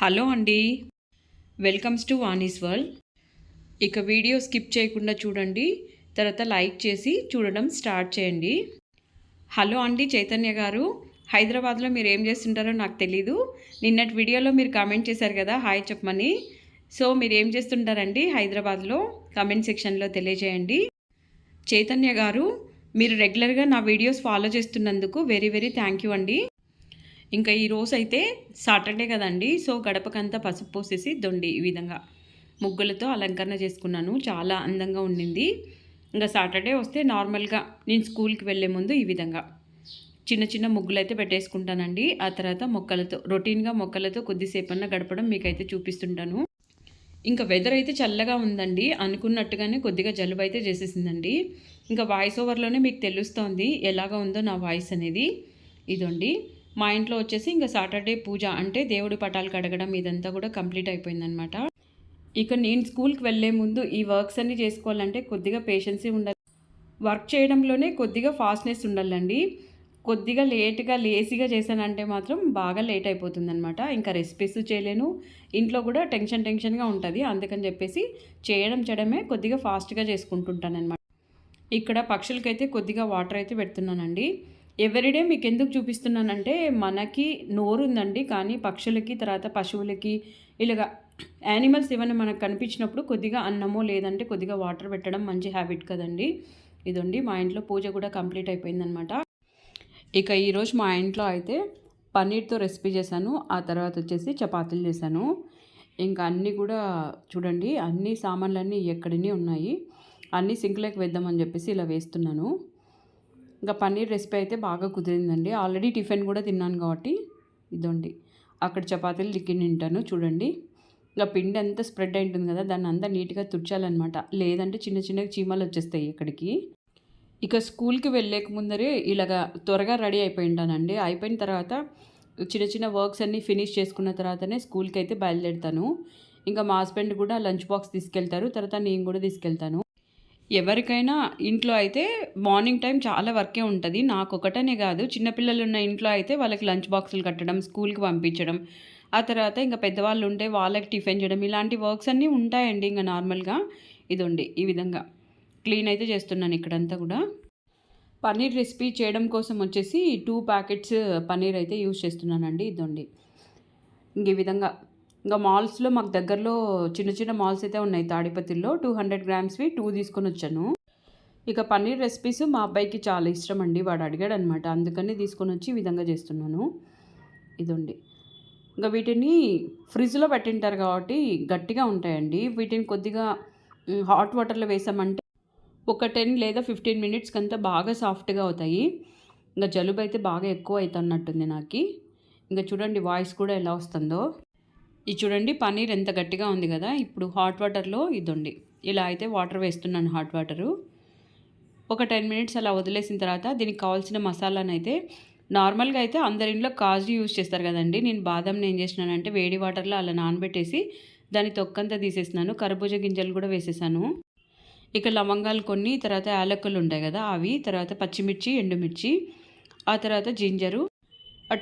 Hello అండి. Welcomes to Vani's world ఇక video skip చేయకుండా చూడండి. తర్వాత లైక్ చేసి చూడడం స్టార్ట్ చేయండి. హలో అండి చైతన్య గారు. హైదరాబాద్లో మీరు ఏం చేస్తుంటారో నాకు తెలీదు. నిన్నటి వీడియోలో మీరు కామెంట్ చేశారు కదా హాయ్ చెప్పమని. సో మీరు ఏం చేస్తుంటారండి హైదరాబాద్లో? కామెంట్ సెక్షన్లో తెలియజేయండి. చైతన్య గారు మీరు రెగ్యులర్గా నా వీడియోస్ ఫాలో చేస్తున్నందుకు వెరీ వెరీ థ్యాంక్ యూ అండి. ఇంకా ఈ రోజు అయితే సాటర్డే కదండి సో గడపకంతా పసుపు పోసేసి దొండి ఈ విధంగా. ముగ్గులతో అలంకరణ చేసుకున్నాను చాలా అందంగా ఉండింది. ఇంకా సాటర్డే వస్తే నార్మల్గా నేను స్కూల్కి వెళ్ళే ముందు ఈ విధంగా. చిన్న చిన్న ముగ్గులు అయితే పెట్టేసుకుంటానండి ఆ తర్వాత మొక్కలతో రొటీన్గా మొక్కలతో కొద్దిసేపన్నా గడపడం మీకైతే చూపిస్తుంటాను. ఇంకా వెదర్ అయితే చల్లగా ఉందండి అనుకున్నట్టుగానే కొద్దిగా జలుబు అయితే చేసేసిందండి. ఇంకా వాయిస్ ఓవర్లోనే మీకు తెలుస్తోంది ఎలాగా ఉందో నా వాయిస్ అనేది. ఇదండి. మా ఇంట్లో వచ్చేసి ఇంకా సాటర్డే పూజ అంటే దేవుడి పటాలు కడగడం ఇదంతా కూడా కంప్లీట్ అయిపోయిందనమాట ఇక నేను స్కూల్కి వెళ్ళే ముందు ఈ వర్క్స్ అన్ని చేసుకోవాలంటే కొద్దిగా పేషెన్సీ ఉండాలి. వర్క్ చేయడంలోనే కొద్దిగా ఫాస్ట్నెస్ ఉండాలండి. కొద్దిగా లేట్గా లేసీగా చేశానంటే మాత్రం బాగా లేట్ అయిపోతుందనమాట ఇంకా రెసిపీస్ చేయలేను. ఇంట్లో కూడా టెన్షన్ టెన్షన్గా ఉంటుంది. అందుకని చెప్పేసి చేయడం చేయడమే కొద్దిగా ఫాస్ట్గా చేసుకుంటుంటానమాట ఇక్కడ పక్షులకైతే కొద్దిగా వాటర్ అయితే పెడుతున్నానండి. ఎవ్రీడే మీకు ఎందుకు చూపిస్తున్నానంటే మనకి నోరు ఉందండి కానీ పక్షులకి తర్వాత పశువులకి ఇలాగా యానిమల్స్ ఏమైనా మనకు కనిపించినప్పుడు కొద్దిగా అన్నమో లేదంటే కొద్దిగా వాటర్ పెట్టడం మంచి హ్యాబిట్ కదండి. ఇదండి మా ఇంట్లో పూజ కూడా కంప్లీట్ అయిపోయిందనమాట. ఇక ఈరోజు మా ఇంట్లో అయితే పన్నీర్తో రెసిపీ చేశాను ఆ తర్వాత వచ్చేసి చపాతీలు చేశాను. ఇంకా అన్నీ కూడా చూడండి అన్ని సామాన్లన్నీ ఎక్కడిని ఉన్నాయి. అన్నీ సింక్లోకి వేద్దామని చెప్పేసి ఇలా వేస్తున్నాను. ఇంకా పన్నీర్ రెసిపీ అయితే బాగా కుదిరిందండి. ఆల్రెడీ టిఫిన్ కూడా తిన్నాను కాబట్టి ఇదండి. అక్కడ చపాతీలు లిక్కి తింటాను చూడండి. ఇంకా పిండి అంతా స్ప్రెడ్ అయి ఉంటుంది కదా దాన్ని అంతా నీట్గా తుడిచాలన్నమాట. లేదంటే చిన్న చిన్న చీమలు వచ్చేస్తాయి ఇక్కడికి. ఇక స్కూల్కి వెళ్ళేక ముందరే ఇలాగా త్వరగా రెడీ అయిపోయి ఉంటానండి అయిపోయిన తర్వాత చిన్న చిన్న వర్క్స్ అన్నీ ఫినిష్ చేసుకున్న తర్వాతనే స్కూల్కి అయితే బయలుదేరుతాను. ఇంకా మా హస్బెండ్ కూడా లంచ్ బాక్స్ తీసుకెళ్తారు తర్వాత నేను కూడా తీసుకెళ్తాను. ఎవరికైనా ఇంట్లో అయితే మార్నింగ్ టైం చాలా వర్కే ఉంటుంది. నాకు ఒకటనే కాదు. చిన్నపిల్లలు ఉన్న ఇంట్లో అయితే వాళ్ళకి లంచ్ బాక్సులు కట్టడం స్కూల్కి పంపించడం ఆ తర్వాత ఇంకా పెద్దవాళ్ళు ఉంటే వాళ్ళకి టిఫిన్ చేయడం ఇలాంటి వర్క్స్ అన్నీ ఉంటాయండి ఇంకా నార్మల్గా. ఇది ఉండి ఈ విధంగా. క్లీన్ అయితే చేస్తున్నాను ఇక్కడంతా కూడా. పన్నీర్ రెసిపీ చేయడం కోసం వచ్చేసి టూ ప్యాకెట్స్ పన్నీర్ అయితే యూజ్ చేస్తున్నానండి. ఇదండి. ఇంక ఈ విధంగా ఇంకా మాల్స్లో మాకు దగ్గరలో చిన్న చిన్న మాల్స్ అయితే ఉన్నాయి. తాడిపత్రిలో టూ హండ్రెడ్ గ్రామ్స్వి టూ తీసుకొని వచ్చాను. ఇక పన్నీర్ రెసిపీస్ మా అబ్బాయికి చాలా ఇష్టం అండి. వాడు అడిగాడు అనమాట అందుకని తీసుకొని వచ్చి ఈ విధంగా చేస్తున్నాను. ఇదండి. ఇంకా వీటిని ఫ్రిడ్జ్లో పెట్టింటారు కాబట్టి గట్టిగా ఉంటాయండి. వీటిని కొద్దిగా హాట్ వాటర్లో వేసామంటే ఒక టెన్ లేదా ఫిఫ్టీన్ మినిట్స్కి అంతా బాగా సాఫ్ట్గా అవుతాయి. ఇంకా జలుబు అయితే బాగా ఎక్కువ అవుతున్నట్టుంది నాకు. ఇంకా చూడండి వాయిస్ కూడా ఎలా వస్తుందో. ఇది చూడండి పన్నీర్ ఎంత గట్టిగా ఉంది కదా ఇప్పుడు హాట్ వాటర్లో ఇదండి. ఇలా అయితే వాటర్ వేస్తున్నాను హాట్ వాటరు ఒక టెన్ మినిట్స్ అలా వదిలేసిన తర్వాత దీనికి కావాల్సిన మసాలాను అయితే నార్మల్గా అయితే అందరి ఇంట్లో కాజు యూజ్ చేస్తారు కదండి. నేను బాదంని ఏం చేసినానంటే వేడి వాటర్లో అలా నానబెట్టేసి దాని తొక్కంతా తీసేసినాను కర్బూజ గింజలు కూడా వేసేసాను. ఇక లవంగాలు కొన్ని తర్వాత యాలకులు ఉంటాయి కదా అవి తర్వాత పచ్చిమిర్చి ఎండుమిర్చి ఆ తర్వాత జింజరు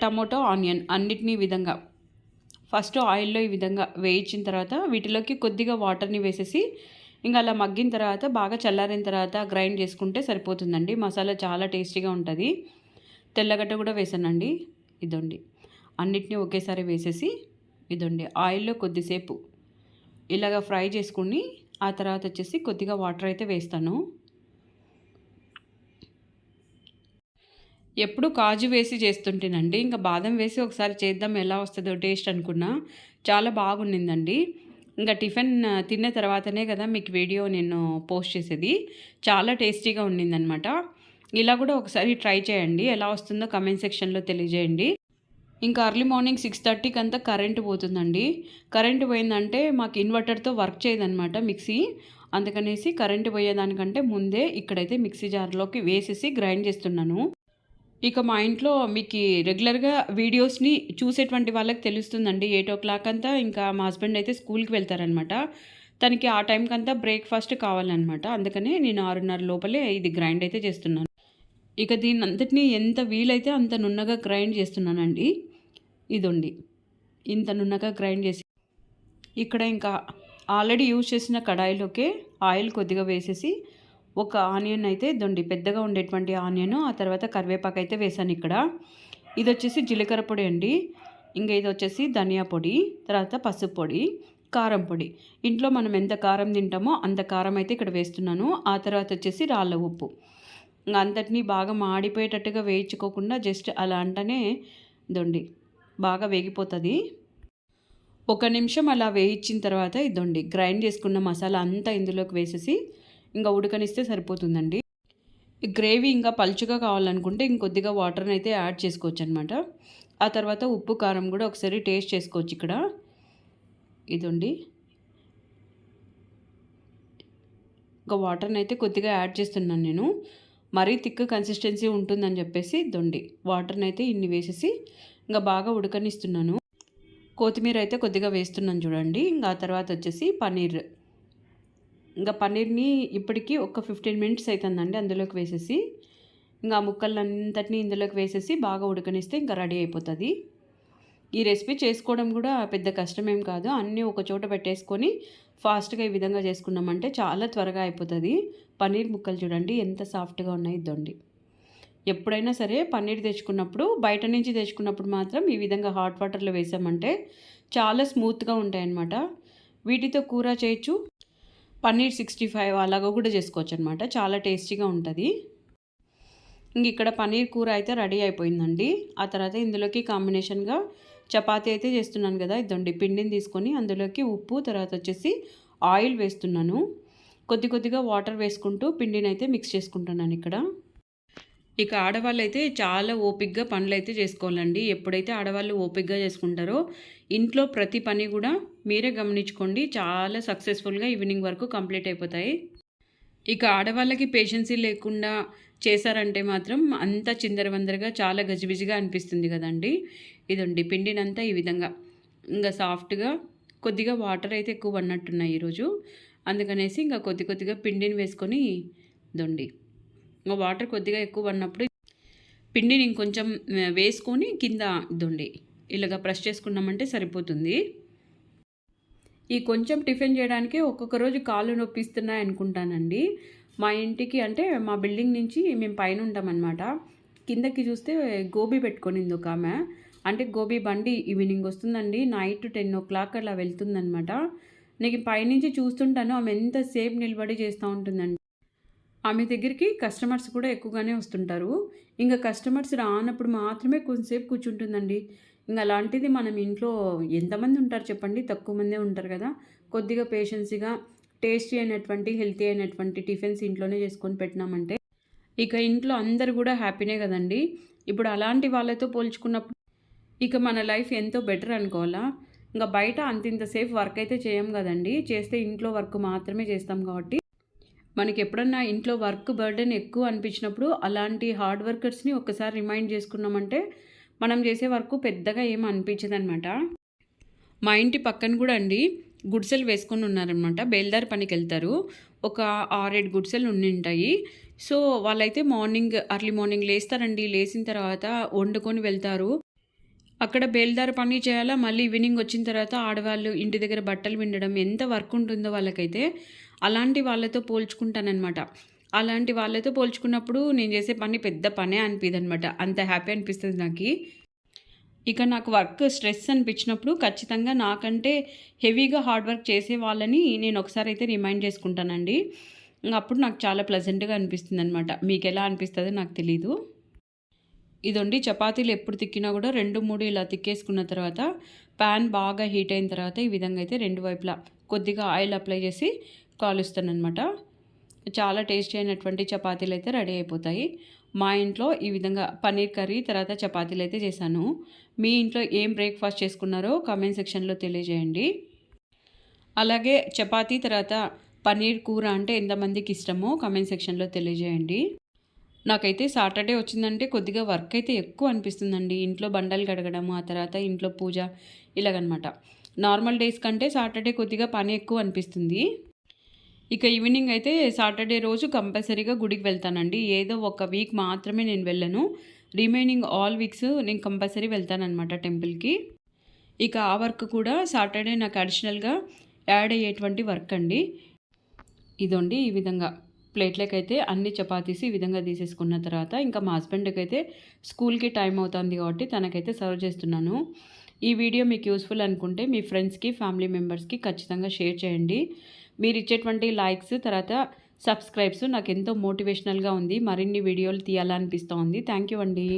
టమోటో ఆనియన్ అన్నిటినీ విధంగా ఫస్ట్ ఆయిల్లో ఈ విధంగా వేయించిన తర్వాత వీటిలోకి కొద్దిగా వాటర్ని వేసేసి ఇంకా అలా మగ్గిన తర్వాత బాగా చల్లారిన తర్వాత గ్రైండ్ చేసుకుంటే సరిపోతుందండి. మసాలా చాలా టేస్టీగా ఉంటుంది. తెల్లగడ్డ కూడా వేసానండి. ఇదండి. అన్నిటినీ ఒకేసారి వేసేసి ఇదండి. ఆయిల్లో కొద్దిసేపు ఇలాగ ఫ్రై చేసుకుని ఆ తర్వాత వచ్చేసి కొద్దిగా వాటర్ అయితే వేస్తాను. ఎప్పుడు కాజు వేసి చేస్తుంటేనండి. ఇంకా బాదం వేసి ఒకసారి చేద్దాం ఎలా వస్తుందో టేస్ట్ అనుకున్నా చాలా బాగుండిందండి. ఇంకా టిఫిన్ తిన్న తర్వాతనే కదా మీకు వీడియో నేను పోస్ట్ చేసేది. చాలా టేస్టీగా ఉండిందనమాట ఇలా కూడా ఒకసారి ట్రై చేయండి. ఎలా వస్తుందో కమెంట్ సెక్షన్లో తెలియజేయండి. ఇంకా అర్లీ మార్నింగ్ సిక్స్ థర్టీకి అంతా కరెంటు పోతుందండి. కరెంటు పోయిందంటే మాకు ఇన్వర్టర్తో వర్క్ చేయదనమాట మిక్సీ. అందుకనేసి కరెంటు పోయేదానికంటే ముందే ఇక్కడైతే మిక్సీ జార్లోకి వేసేసి గ్రైండ్ చేస్తున్నాను. ఇక మా ఇంట్లో మీకు రెగ్యులర్గా వీడియోస్ని చూసేటువంటి వాళ్ళకి తెలుస్తుందండి ఎయిట్ ఓ క్లాక్ అంతా. ఇంకా మా హస్బెండ్ అయితే స్కూల్కి వెళ్తారనమాట తనకి ఆ టైంకి అంతా బ్రేక్ఫాస్ట్ కావాలన్నమాట. అందుకనే నేను ఆరున్నర లోపలే ఇది గ్రైండ్ అయితే చేస్తున్నాను. ఇక దీని అంతటినీ ఎంత వీలైతే అంత నున్నగా గ్రైండ్ చేస్తున్నానండి. ఇదండి. ఇంత నున్నగా గ్రైండ్ చేసి ఇక్కడ ఇంకా ఆల్రెడీ యూజ్ చేసిన కడాయిలోకే ఆయిల్ కొద్దిగా వేసేసి ఒక ఆనియన్ అయితే దొండి పెద్దగా ఉండేటువంటి ఆనియన్ ఆ తర్వాత కరివేపాకు అయితే వేసాను ఇక్కడ. ఇది వచ్చేసి జీలకర్ర పొడి అండి. ఇంకా ఇది వచ్చేసి ధనియా పొడి తర్వాత పసుపు పొడి కారం పొడి. ఇంట్లో మనం ఎంత కారం తింటామో అంత కారం అయితే ఇక్కడ వేస్తున్నాను. ఆ తర్వాత వచ్చేసి రాళ్ళ ఉప్పు. ఇంకా అంతటినీ బాగా మాడిపోయేటట్టుగా వేయించుకోకుండా జస్ట్ అలా అంటనే దొండి బాగా వేగిపోతుంది. ఒక నిమిషం అలా వేయించిన తర్వాత ఇదండి గ్రైండ్ చేసుకున్న మసాలా అంతా ఇందులోకి వేసేసి ఇంకా ఉడకనిస్తే సరిపోతుందండి. గ్రేవీ ఇంకా పలుచుగా కావాలనుకుంటే ఇంకొద్దిగా వాటర్ని అయితే యాడ్ చేసుకోవచ్చు అనమాట ఆ తర్వాత ఉప్పు కారం కూడా ఒకసారి టేస్ట్ చేసుకోవచ్చు ఇక్కడ. ఇదండి. ఇంకా వాటర్ని అయితే కొద్దిగా యాడ్ చేస్తున్నాను నేను. మరీ థిక్ కన్సిస్టెన్సీ ఉంటుందని చెప్పేసి దొండి వాటర్ని అయితే ఇన్ని వేసేసి ఇంకా బాగా ఉడకనిస్తున్నాను. కొత్తిమీర అయితే కొద్దిగా వేస్తున్నాను చూడండి. ఇంకా ఆ తర్వాత వచ్చేసి పన్నీర్. ఇంకా పన్నీర్ని ఇప్పటికీ ఒక ఫిఫ్టీన్ మినిట్స్ అవుతుందండి అందులోకి వేసేసి. ఇంకా ముక్కలంతటిని ఇందులోకి వేసేసి బాగా ఉడకనిస్తే ఇంకా రెడీ అయిపోతుంది. ఈ రెసిపీ చేసుకోవడం కూడా పెద్ద కష్టమేం కాదు. అన్నీ ఒక చోట పెట్టేసుకొని ఫాస్ట్గా ఈ విధంగా చేసుకున్నామంటే చాలా త్వరగా అయిపోతుంది. పన్నీర్ ముక్కలు చూడండి ఎంత సాఫ్ట్గా ఉన్నాయి దొండి ఎప్పుడైనా సరే పన్నీర్ తెచ్చుకున్నప్పుడు బయట నుంచి తెచ్చుకున్నప్పుడు మాత్రం ఈ విధంగా హాట్ వాటర్లో వేసామంటే చాలా స్మూత్గా ఉంటాయన్నమాట. వీటితో కూర చేయొచ్చు. పన్నీర్ సిక్స్టీ ఫైవ్ అలాగా కూడా చేసుకోవచ్చు అనమాట చాలా టేస్టీగా ఉంటుంది. ఇంక ఇక్కడ పన్నీర్ కూర అయితే రెడీ అయిపోయిందండి. ఆ తర్వాత ఇందులోకి కాంబినేషన్గా చపాతీ అయితే చేస్తున్నాను కదా ఇదండి పిండిని తీసుకొని అందులోకి ఉప్పు తర్వాత వచ్చేసి ఆయిల్ వేస్తున్నాను. కొద్ది కొద్దిగా వాటర్ వేసుకుంటూ పిండిని అయితే మిక్స్ చేసుకుంటున్నాను ఇక్కడ. ఇక ఆడవాళ్ళు అయితే చాలా ఓపిక్గా పనులు అయితే చేసుకోవాలండి. ఎప్పుడైతే ఆడవాళ్ళు ఓపిక్గా చేసుకుంటారో ఇంట్లో ప్రతి పని కూడా మీరే గమనించుకోండి. చాలా సక్సెస్ఫుల్గా ఈవినింగ్ వరకు కంప్లీట్ అయిపోతాయి. ఇక ఆడవాళ్ళకి పేషెన్సీ లేకుండా చేశారంటే మాత్రం అంత చిందరవందరగా చాలా గజిబిజిగా అనిపిస్తుంది కదండి. ఇదండి పిండినంతా ఈ విధంగా. ఇంకా సాఫ్ట్గా కొద్దిగా వాటర్ అయితే ఎక్కువ పడినట్టున్నాయి ఈరోజు. అందుకనేసి ఇంకా కొద్ది కొద్దిగా పిండిని వేసుకొని దొండి వాటర్ కొద్దిగా ఎక్కువ పడినప్పుడు పిండిని ఇంకొంచెం వేసుకొని కింద దొండి ఇలాగ ప్రెస్ చేసుకున్నామంటే సరిపోతుంది. ఈ కొంచెం టిఫిన్ చేయడానికి ఒక్కొక్క రోజు కాళ్ళు నొప్పిస్తున్నాయి అనుకుంటానండి. మా ఇంటికి అంటే మా బిల్డింగ్ నుంచి మేము పైన ఉంటామన్నమాట. కిందకి చూస్తే గోబీ పెట్టుకొనింది ఒక ఆమె. అంటే గోబీ బండి ఈవినింగ్ వస్తుందండి. నైట్ టెన్ ఓ క్లాక్ అలా వెళ్తుందనమాట నేను పైనుంచి చూస్తుంటాను. ఆమె ఎంతసేపు నిలబడి చేస్తూ ఉంటుందండి. ఆమె దగ్గరికి కస్టమర్స్ కూడా ఎక్కువగానే వస్తుంటారు. ఇంకా కస్టమర్స్ రానప్పుడు మాత్రమే కొంచెంసేపు కూర్చుంటుందండి. ఇంకా అలాంటిది మనం ఇంట్లో ఎంతమంది ఉంటారు చెప్పండి? తక్కువ మందే ఉంటారు కదా. కొద్దిగా పేషెన్సీగా టేస్టీ అయినటువంటి హెల్తీ అయినటువంటి టిఫిన్స్ ఇంట్లోనే చేసుకొని పెట్టినామంటే ఇక ఇంట్లో అందరు కూడా హ్యాపీనే కదండి. ఇప్పుడు అలాంటి వాళ్ళతో పోల్చుకున్నప్పుడు ఇక మన లైఫ్ ఎంతో బెటర్ అనుకోవాలా? ఇంకా బయట అంత ఇంతసేపు వర్క్ అయితే చేయం కదండి. చేస్తే ఇంట్లో వర్క్ మాత్రమే చేస్తాం కాబట్టి మనకి ఎప్పుడన్నా ఇంట్లో వర్క్ బర్డెన్ ఎక్కువ అనిపించినప్పుడు అలాంటి హార్డ్ వర్కర్స్ని ఒకసారి రిమైండ్ చేసుకున్నామంటే మనం చేసే వర్క్ పెద్దగా ఏం అనిపించదనమాట మా ఇంటి పక్కన కూడా అండి గుడిసెలు వేసుకొని ఉన్నారనమాట బేల్దార్ పనికి వెళ్తారు ఒక ఆరేడు గుడిసెలు ఉండి ఉంటాయి సో వాళ్ళైతే మార్నింగ్ అర్లీ మార్నింగ్ లేస్తారండి. లేచిన తర్వాత వండుకొని వెళ్తారు. అక్కడ బేల్దార పని చేయాలా? మళ్ళీ ఈవినింగ్ వచ్చిన తర్వాత ఆడవాళ్ళు ఇంటి దగ్గర బట్టలు విండడం ఎంత వర్క్ ఉంటుందో వాళ్ళకైతే అలాంటి వాళ్ళతో పోల్చుకుంటానమాట అలాంటి వాళ్ళతో పోల్చుకున్నప్పుడు నేను చేసే పని పెద్ద పనే అనిపిది అనమాట అంత హ్యాపీ అనిపిస్తుంది నాకు. ఇక నాకు వర్క్ స్ట్రెస్ అనిపించినప్పుడు ఖచ్చితంగా నాకంటే హెవీగా హార్డ్ వర్క్ చేసే వాళ్ళని నేను ఒకసారి అయితే రిమైండ్ చేసుకుంటానండి. అప్పుడు నాకు చాలా ప్లెజెంట్గా అనిపిస్తుంది అనమాట మీకు ఎలా అనిపిస్తుందో నాకు తెలీదు. ఇదండి. చపాతీలు ఎప్పుడు తిక్కినా కూడా రెండు మూడు ఇలా తిక్కేసుకున్న తర్వాత ప్యాన్ బాగా హీట్ అయిన తర్వాత ఈ విధంగా అయితే రెండు వైపులా కొద్దిగా ఆయిల్ అప్లై చేసి కాలుస్తానమాట చాలా టేస్టీ అయినటువంటి చపాతీలు అయితే రెడీ అయిపోతాయి. మా ఇంట్లో ఈ విధంగా పన్నీర్ కర్రీ తర్వాత చపాతీలు అయితే చేశాను. మీ ఇంట్లో ఏం బ్రేక్ఫాస్ట్ చేసుకున్నారో కామెంట్ సెక్షన్లో తెలియజేయండి. అలాగే చపాతీ తర్వాత పన్నీర్ కూర అంటే ఎంతమందికి ఇష్టమో కామెంట్ సెక్షన్లో తెలియజేయండి. నాకైతే సాటర్డే వచ్చిందంటే కొద్దిగా వర్క్ అయితే ఎక్కువ అనిపిస్తుందండి. ఇంట్లో బండలు గడగడం ఆ తర్వాత ఇంట్లో పూజ ఇలాగనమాట. నార్మల్ డేస్ కంటే సాటర్డే కొద్దిగా పని ఎక్కువ అనిపిస్తుంది. ఇక ఈవినింగ్ అయితే సాటర్డే రోజు కంపల్సరీగా గుడికి వెళ్తానండి. ఏదో ఒక వీక్ మాత్రమే నేను వెళ్ళను. రిమైనింగ్ ఆల్ వీక్స్ నేను కంపల్సరీ వెళ్తానమాట టెంపుల్కి. ఇక ఆ వర్క్ కూడా సాటర్డే నాకు అడిషనల్గా యాడ్ అయ్యేటువంటి వర్క్ అండి. ఇదండి ఈ విధంగా. ప్లేట్లకి అయితే అన్ని చపాతీస్ ఈ విధంగా తీసేసుకున్న తర్వాత ఇంకా మా హస్బెండ్కి అయితే స్కూల్కి టైం అవుతుంది కాబట్టి తనకైతే సర్వ్ చేస్తున్నాను. ఈ వీడియో మీకు యూస్ఫుల్ అనుకుంటే మీ ఫ్రెండ్స్కి ఫ్యామిలీ మెంబర్స్కి ఖచ్చితంగా షేర్ చేయండి. మీరు ఇచ్చేటువంటి లైక్స్ తర్వాత సబ్స్క్రైబ్స్ నాకు ఎంతో మోటివేషనల్గా ఉంది. మరిన్ని వీడియోలు తీయాలనిపిస్తూ ఉంది థ్యాంక్ యూ అండి.